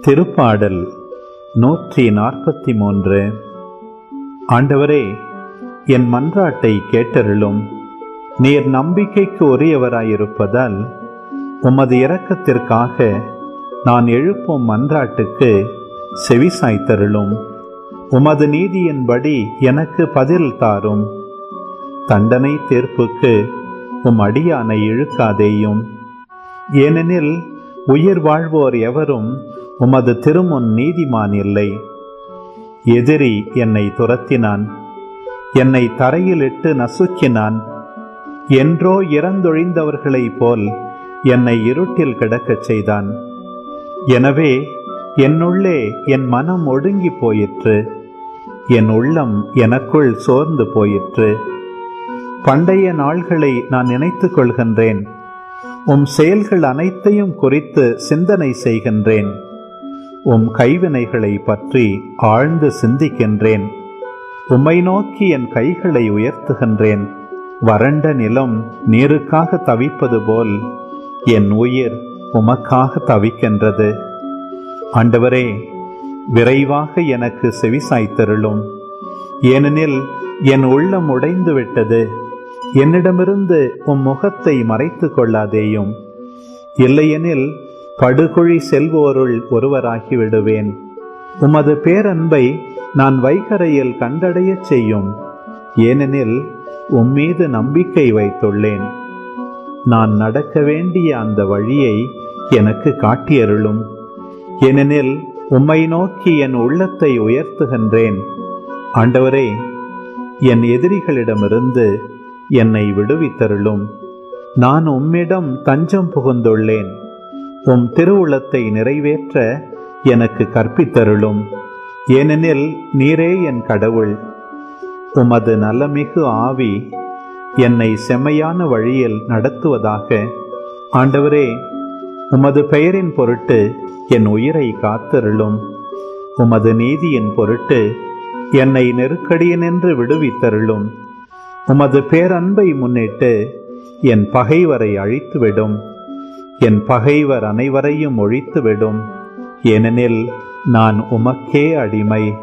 திருப்பாடல் நூற்றி நாற்பத்தி மூன்று. ஆண்டவரே என் மன்றாட்டை கேட்டருளும். நீர் நம்பிக்கைக்கு உரியவராயிருப்பதால் உமது இரக்கத்திற்காக நான் எழுப்பும் மன்றாட்டுக்கு செவிசாய்த்தருளும். உமது நீதியின்படி எனக்கு பதில் தாரும். தண்டனை தீர்ப்புக்கு உம் அடியானை இழுக்காதேயும். ஏனெனில் உயிர் வாழ்வோர் எவரும் உமது திருமுன் நீதிமான் இல்லை. எதிரி என்னை துரத்தினான். என்னை தரையிலிட்டு நசுக்கினான். என்றோ இறந்தொழிந்தவர்களைப் போல் என்னை இருட்டில் கிடக்கச் செய்தான். எனவே என்னுள்ளே என் மனம் ஒடுங்கி போயிற்று. என் உள்ளம் எனக்குள் சோர்ந்து போயிற்று. பண்டைய நாள்களை நான் நினைத்துக் கொள்கின்றேன். உம் செயல்கள் அனைத்தையும் குறித்து சிந்தனை செய்கின்றேன். உம் கைவினைகளை பற்றி ஆழ்ந்து சிந்திக்கின்றேன். உம்மை நோக்கி என் கைகளை உயர்த்துகின்றேன். வறண்ட நிலம் நீருக்காக தவிப்பது போல் என் உயிர் உமக்காக தவிக்கின்றது. ஆண்டவரே விரைவாக எனக்கு செவிசாய்த்தருளும். ஏனெனில் என் உள்ளம் உடைந்து விட்டது என்னிடமிருந்து உம் முகத்தை மறைத்து கொள்ளாதேயும். இல்லையெனில் படுகொழி செல்வோருள் ஒருவராகி விடுவேன் உமது பேரன்பை நான் வைகரையில் கண்டடையச் செய்யும். ஏனெனில் உம்மீது நம்பிக்கை வைத்துள்ளேன். நான் நடக்க வேண்டிய அந்த வழியை எனக்கு காட்டியருளும். ஏனெனில் உம்மை நோக்கி என் உள்ளத்தை உயர்த்துகின்றேன். ஆண்டவரே என் எதிரிகளிடமிருந்து என்னை விடுவித்தருளும். நான் உம்மிடம் தஞ்சம் புகுந்துள்ளேன். உம் திருவுளத்தை நிறைவேற்ற எனக்கு கற்பித்தருளும். ஏனெனில் நீரே என் கடவுள். உமது நலமிகு ஆவி என்னை செம்மையான வழியில் நடத்துவதாக. ஆண்டவரே உமது பெயரின் பொருட்டு என் உயிரை காத்தருளும். உமது நீதியின் பொருட்டு என்னை நெருக்கடியினின்று விடுவித்தருளும். உமது பேரன்பை முன்னிட்டு என் பகைவரை அழித்துவிடும். என் பகைவர் அனைவரையும் ஒழித்துவிடும். ஏனெனில் நான் உமக்கே அடிமை.